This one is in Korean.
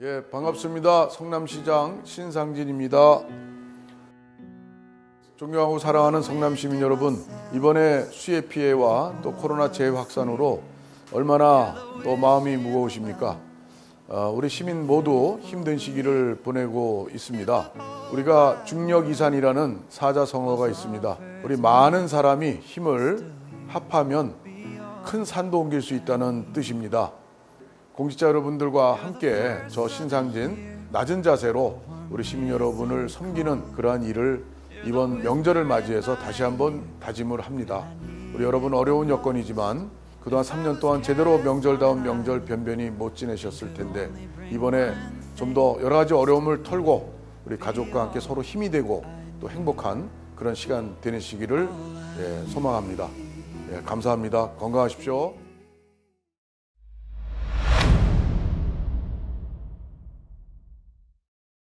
예, 반갑습니다. 성남시장 신상진입니다. 존경하고 사랑하는 성남 시민 여러분, 이번에 수해 피해와 또 코로나 재확산으로 얼마나 또 마음이 무거우십니까? 어, 우리 시민 모두 힘든 시기를 보내고 있습니다. 우리가 중력 이산이라는 사자성어가 있습니다. 우리 많은 사람이 힘을 합하면 큰 산도 옮길 수 있다는 뜻입니다. 공직자 여러분들과 함께 저 신상진 낮은 자세로 우리 시민 여러분을 섬기는 그러한 일을 이번 명절을 맞이해서 다시 한번 다짐을 합니다. 우리 여러분 어려운 여건이지만 그동안 3년 동안 제대로 명절다운 명절 변변히 못 지내셨을 텐데 이번에 좀 더 여러 가지 어려움을 털고 우리 가족과 함께 서로 힘이 되고 또 행복한 그런 시간 되내시기를 예, 소망합니다. 예, 감사합니다. 건강하십시오.